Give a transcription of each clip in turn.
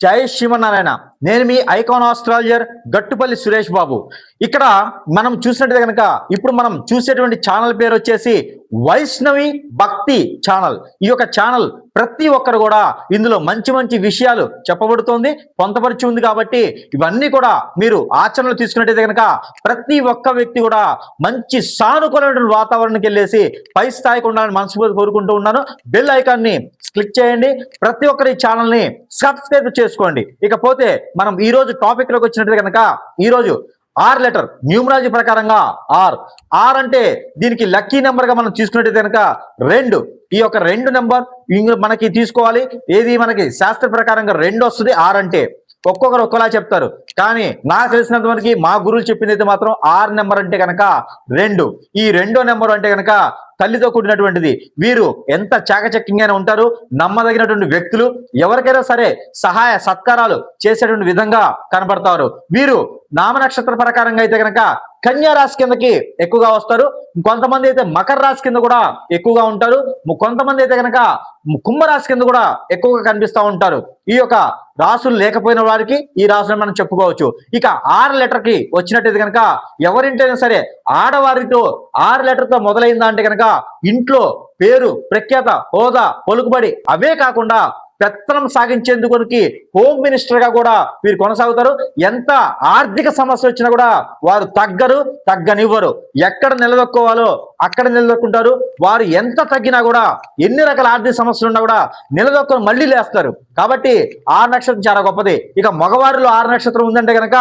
జై శివనారాయణ నేను మీ ఐకాన్ ఆస్ట్రాలజర్ గట్టుపల్లి సురేష్ బాబు. ఇక్కడ మనం చూసినట్టు కనుక ఇప్పుడు మనం చూసేటువంటి ఛానల్ పేరు వచ్చేసి వైష్ణవి భక్తి ఛానల్. ఈ యొక్క ఛానల్ ప్రతి ఒక్కరు కూడా ఇందులో మంచి మంచి విషయాలు చెప్పబడుతోంది పొంతపరిచి ఉంది కాబట్టి ఇవన్నీ కూడా మీరు ఆచరణలో తీసుకున్నట్టయితే కనుక ప్రతి ఒక్క వ్యక్తి కూడా మంచి సానుకూలమైన వాతావరణానికి వెళ్ళేసి పై స్థాయికి ఉండాలని మనస్ఫూర్తి కోరుకుంటూ ఉన్నాను. బెల్ ఐకాన్ని క్లిక్ చేయండి. ప్రతి ఒక్కరి ఛానల్ని సబ్స్క్రైబ్ చేసుకోండి. ఇకపోతే మనం ఈ రోజు టాపిక్లోకి వచ్చినట్టు కనుక ఈ రోజు ఆర్ లెటర్ న్యూమరాలజీ ప్రకారంగా ఆర్ ఆర్ అంటే దీనికి లక్కీ నెంబర్గా మనం తీసుకున్నట్టయితే కనుక రెండు. ఈ యొక్క రెండు నెంబర్ మనకి తీసుకోవాలి. ఏది మనకి శాస్త్ర ప్రకారంగా రెండు వస్తుంది ఆర్ అంటే. ఒక్కొక్కరు ఒక్కలా చెప్తారు. కానీ నాకు తెలిసినంత వరకు మా గురువులు చెప్పింది అయితే మాత్రం ఆర్ నెంబర్ అంటే కనుక రెండు. ఈ రెండో నెంబర్ అంటే కనుక తల్లితో కూడినటువంటిది. వీరు ఎంత చాకచక్యంగానే ఉంటారు నమ్మదగినటువంటి వ్యక్తులు ఎవరికైనా సరే సహాయ సత్కారాలు చేసేటువంటి విధంగా కనబడతారు వీరు నామ నక్షత్ర ప్రకారంగా అయితే కనుక కన్యా రాశి కిందకి ఎక్కువగా వస్తారు. కొంతమంది అయితే మకర రాశి కింద కూడా ఎక్కువగా ఉంటారు. కొంతమంది అయితే కనుక కుంభరాశి కింద కూడా ఎక్కువగా కనిపిస్తూ ఉంటారు. ఈ యొక్క రాసులు లేకపోయిన వారికి ఈ రాసులు మనం చెప్పుకోవచ్చు. ఇక ఆరు లెటర్కి వచ్చినట్టయితే కనుక ఎవరింటైనా సరే ఆడవారితో ఆరు లెటర్తో మొదలైందా అంటే కనుక ఇంట్లో పేరు ప్రఖ్యాత హోదా పలుకుబడి అవే కాకుండా పెత్తనం సాగించేందుకు హోమ్ మినిస్టర్గా కూడా వీరు కొనసాగుతారు. ఎంత ఆర్థిక సమస్య వచ్చినా కూడా వారు తగ్గరు తగ్గనివ్వరు. ఎక్కడ నిలదొక్కోవాలో అక్కడ నిలదొక్కుంటారు. వారు ఎంత తగ్గినా కూడా ఎన్ని రకాల ఆర్థిక సమస్యలు ఉన్నా కూడా నిలదొక్కను మళ్ళీ లేస్తారు. కాబట్టి ఆరు నక్షత్రం చాలా గొప్పది. ఇక మగవారిలో ఆరు నక్షత్రం ఉందంటే కనుక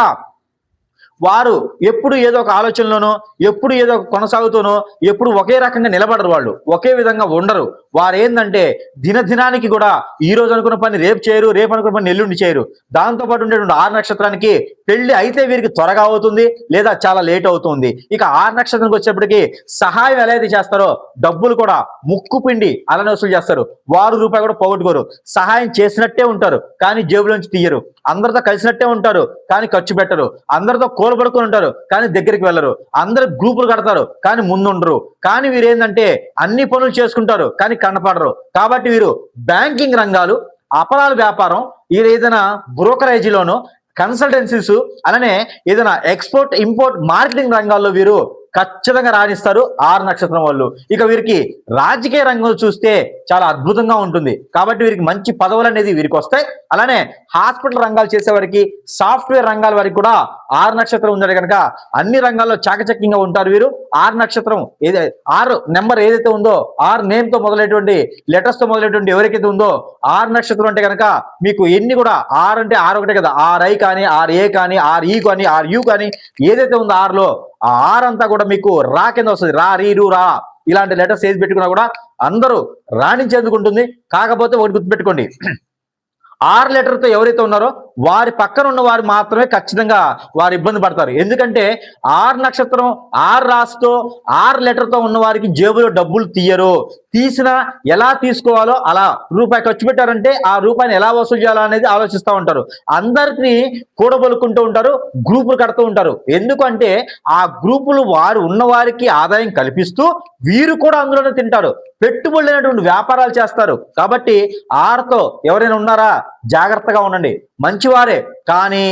వారు ఎప్పుడు ఏదో ఒక ఆలోచనలోనో ఎప్పుడు ఏదో ఒక కొనసాగుతూనో ఎప్పుడు ఒకే రకంగా నిలబడరు వాళ్ళు. ఒకే విధంగా ఉండరు. వారు ఏంటంటే దినదినానికి కూడా ఈ రోజు అనుకున్న పని రేపు చేయరు రేపు అనుకున్న పని ఎల్లుండి చేయరు. దాంతో పాటు ఉండేటువంటి ఆరు నక్షత్రానికి పెళ్ళి అయితే వీరికి త్వరగా అవుతుంది లేదా చాలా లేట్ అవుతుంది. ఇక ఆరు నక్షత్రానికి వచ్చేప్పటికి సహాయం ఎలా అయితే చేస్తారో డబ్బులు కూడా ముక్కు పిండి అలానే వసూలు చేస్తారు. వారు రూపాయి కూడా పోగొట్టుకోరు. సహాయం చేసినట్టే ఉంటారు. కానీ జేబులోంచి తీయరు. అందరితో కలిసినట్టే ఉంటారు కానీ ఖర్చు పెట్టరు. అందరితో కూలబడుకొని ఉంటారు కానీ దగ్గరికి వెళ్ళరు. అందరు గ్రూపులు కడతారు కానీ ముందుండరు. కానీ వీరు ఏంటంటే అన్ని పనులు చేసుకుంటారు కానీ కనపడరు. కాబట్టి వీరు బ్యాంకింగ్ రంగాలు అపరాల వ్యాపారం వీరు ఏదైనా బ్రోకరేజీలోను కన్సల్టెన్సీస్ అలానే ఏదైనా ఎక్స్పోర్ట్ ఇంపోర్ట్ మార్కెటింగ్ రంగాల్లో వీరు ఖచ్చితంగా రాణిస్తారు ఆరు నక్షత్రం వాళ్ళు. ఇక వీరికి రాజకీయ రంగం చూస్తే చాలా అద్భుతంగా ఉంటుంది. కాబట్టి వీరికి మంచి పదవులు అనేది వీరికి వస్తాయి. అలానే హాస్పిటల్ రంగాలు చేసేవారికి సాఫ్ట్వేర్ రంగాల వారికి కూడా ఆరు నక్షత్రం ఉందంటే కనుక అన్ని రంగాల్లో చాకచక్యంగా ఉంటారు వీరు. ఆరు నక్షత్రం ఏదైతే ఆరు నెంబర్ ఏదైతే ఉందో ఆరు నేమ్తో మొదలైనటువంటి లెటర్స్తో మొదలైనటువంటి ఎవరికైతే ఉందో ఆరు నక్షత్రం అంటే కనుక మీకు ఎన్ని కూడా ఆరు అంటే ఆరు ఒకటే కదా. ఆర్ ఐ కానీ ఆర్ ఏ కానీ ఆర్ ఈ కానీ ఆర్ యూ కానీ ఏదైతే ఉందో ఆరులో ఆ ఆర్ అంతా కూడా మీకు రా కింద వస్తుంది. రా రీరు రా ఇలాంటి లెటర్స్ ఏది పెట్టుకున్నా కూడా అందరూ రాణించేందుకు ఉంటుంది. కాకపోతే ఒకటి గుర్తుపెట్టుకోండి. ఆర్ లెటర్తో ఎవరైతే ఉన్నారో వారి పక్కన ఉన్న వారు మాత్రమే ఖచ్చితంగా వారు ఇబ్బంది పడతారు. ఎందుకంటే ఆర్ నక్షత్రం ఆర్ రాస్తో ఆర్ లెటర్తో ఉన్న వారికి జేబులో డబ్బులు తీయరు. తీసినా ఎలా తీసుకోవాలో అలా రూపాయి ఖర్చు పెట్టారంటే ఆ రూపాయిని ఎలా వసూలు చేయాలో అనేది ఆలోచిస్తూ ఉంటారు. అందరినీ కూడబలుకుంటూ ఉంటారు గ్రూపులు కడుతూ ఉంటారు. ఎందుకంటే ఆ గ్రూపులు వారు ఉన్నవారికి ఆదాయం కల్పిస్తూ వీరు కూడా అందులోనే తింటారు. పెట్టుబడులైనటువంటి వ్యాపారాలు చేస్తారు. కాబట్టి ఆర్తో ఎవరైనా ఉన్నారా? జాగ్రత్తగా ఉండండి. మంచి మంచివారే. కానీ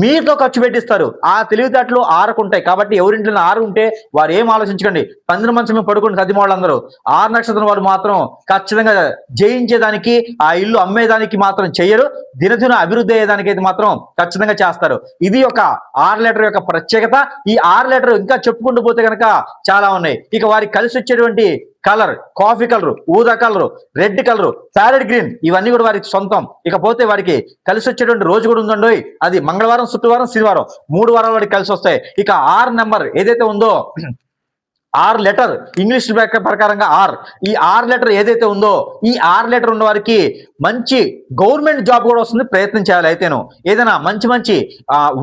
మీతో ఖర్చు పెట్టిస్తారు. ఆ తెలివితేటలు ఆరకుంటాయి. కాబట్టి ఎవరింట్లో ఆరుంటే వారు ఏం ఆలోచించకండి. పందిన మంచం పడుకుని సది వాళ్ళందరూ ఆరు నక్షత్రం వారు మాత్రం ఖచ్చితంగా జయించేదానికి ఆ ఇల్లు అమ్మేదానికి మాత్రం చెయ్యరు. దినదిన అభివృద్ధి అయ్యేదానికి అయితే మాత్రం ఖచ్చితంగా చేస్తారు. ఇది ఒక ఆరు లెటర్ యొక్క ప్రత్యేకత. ఈ ఆరు లెటర్ ఇంకా చెప్పుకుంటూ పోతే కనుక చాలా ఉన్నాయి. ఇక వారికి కలిసి వచ్చేటువంటి కలర్ కాఫీ కలర్ ఊదా colour red colour parrot green ఇవన్నీ కూడా వారికి సొంతం. ఇకపోతే వారికి కలిసి వచ్చేటువంటి రోజు కూడా ఉందండి. అది మంగళవారం శుక్రవారం శనివారం మూడు వారాలు వారికి కలిసి వస్తాయి. ఇక ఆర్ నెంబర్ ఏదైతే ఉందో ఆర్ లెటర్ ఇంగ్లీష్ ప్రకారంగా ఆర్. ఈ ఆర్ లెటర్ ఏదైతే ఉందో ఈ ఆర్ లెటర్ ఉన్న వారికి మంచి గవర్నమెంట్ జాబ్ కూడా వస్తుంది ప్రయత్నం చేయాలి అయితేను. ఏదైనా మంచి మంచి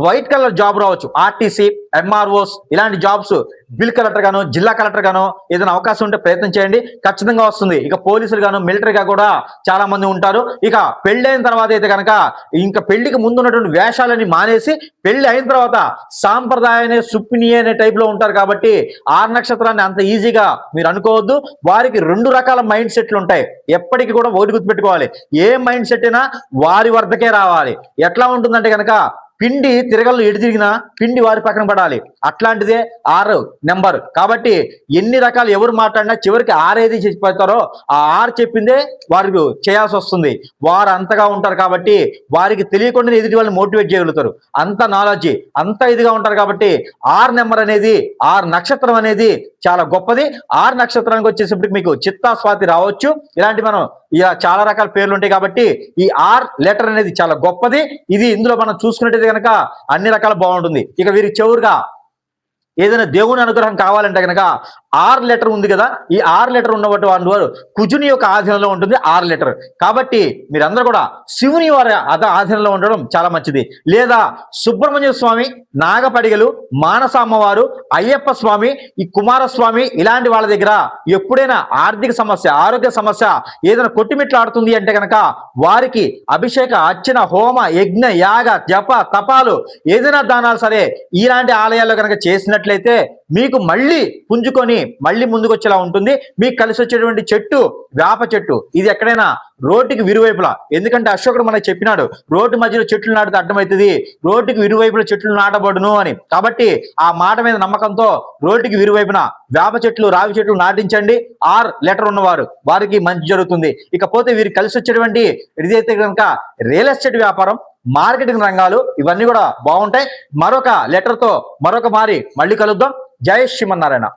వైట్ కలర్ జాబ్ రావచ్చు. ఆర్టీసీ ఎంఆర్ఓస్ ఇలాంటి జాబ్స్ బిల్ కలెక్టర్ గాను జిల్లా కలెక్టర్ గాను ఏదైనా అవకాశం ఉంటే ప్రయత్నం చేయండి. ఖచ్చితంగా వస్తుంది. ఇక పోలీసులు గాను మిలిటరీగా కూడా చాలా మంది ఉంటారు. ఇక పెళ్ళైన తర్వాత అయితే కనుక ఇంకా పెళ్ళికి ముందు ఉన్నటువంటి వేషాలని మానేసి పెళ్ళి అయిన తర్వాత సాంప్రదాయనే సుప్పిని అనే టైప్లో ఉంటారు కాబట్టి ఆరు నక్షత్రాన్ని అంత ఈజీగా మీరు అనుకోవద్దు. వారికి రెండు రకాల మైండ్ సెట్లు ఉంటాయి. ఎప్పటికీ కూడా ఓడి గుర్తుపెట్టుకోవాలి. ఏ మైండ్ సెట్ అయినా వారి వద్దకే రావాలి. ఎట్లా ఉంటుందంటే కనుక పిండి తిరగలు ఎటు తిరిగినా పిండి వారి పక్కన పడాలి. అట్లాంటిదే ఆరు నెంబర్. కాబట్టి ఎన్ని రకాలు ఎవరు మాట్లాడినా చివరికి ఆరేది చెప్పిపోతారో ఆ ఆరు చెప్పిందే వారికి చేయాల్సి వస్తుంది. వారు అంతగా ఉంటారు కాబట్టి వారికి తెలియకుండా ఎదుటి వాళ్ళని మోటివేట్ చేయగలుగుతారు. అంత నాలెడ్జ్ అంత ఇదిగా ఉంటారు కాబట్టి ఆర్ నెంబర్ అనేది ఆరు నక్షత్రం అనేది చాలా గొప్పది. ఆరు నక్షత్రానికి వచ్చేసరికి మీకు చిత్తాస్వాతి రావచ్చు. ఇలాంటి మనం ఇలా చాలా రకాల పేర్లు ఉంటాయి కాబట్టి ఈ ఆర్ లెటర్ అనేది చాలా గొప్పది. ఇది ఇందులో మనం చూసుకున్నట్టయితే కనుక అన్ని రకాల బాగుంటుంది. ఇక వీరికి చెవురుగా ఏదైనా దేవుని అనుగ్రహం కావాలంటే కనుక ఆర్ లెటర్ ఉంది కదా ఈ ఆర్ లెటర్ ఉన్నటువంటి వారు కుజుని యొక్క ఆధీనంలో ఉంటుంది ఆర్ లెటర్. కాబట్టి మీరందరూ కూడా శివుని వారి అద ఆధీనంలో ఉండడం చాలా మంచిది. లేదా సుబ్రహ్మణ్య స్వామి నాగపడిగలు మానసామ్మవారు అయ్యప్ప స్వామి ఈ కుమారస్వామి ఇలాంటి వాళ్ళ దగ్గర ఎప్పుడైనా ఆర్థిక సమస్య ఆరోగ్య సమస్య ఏదైనా కొట్టిమిట్లాడుతుంది అంటే కనుక వారికి అభిషేక అర్చన హోమ యజ్ఞ యాగ జప తపాలు ఏదైనా దానాలు సరే ఇలాంటి ఆలయాల్లో కనుక చేసినట్లయితే మీకు మళ్ళీ పుంజుకొని మళ్ళీ ముందుకు వచ్చేలా ఉంటుంది. మీకు కలిసి వచ్చేటువంటి చెట్టు వేప చెట్టు. ఇది ఎక్కడైనా రోడ్డుకి విరువైపులా. ఎందుకంటే అశోకుడు మనకు చెప్పినాడు రోడ్డు మధ్యలో చెట్లు నాటితే అడ్డమవుతుంది రోడ్డుకి విరువైపులా చెట్లు నాటబడును అని. కాబట్టి ఆ మాట మీద నమ్మకంతో రోడ్డుకి విరువైపున వేప చెట్లు రావి చెట్లు నాటించండి. ఆర్ లెటర్ ఉన్నవారు. వారికి మంచి జరుగుతుంది. ఇకపోతే వీరికి కలిసి వచ్చేటువంటి ఇదైతే కనుక రియల్ ఎస్టేట్ వ్యాపారం. మార్కెటింగ్ రంగాలు ఇవన్నీ కూడా బాగుంటాయి. మరొక లెటర్తో మరొక మారి మళ్ళీ కలుద్దాం. జై శ్రీమన్నారాయణ.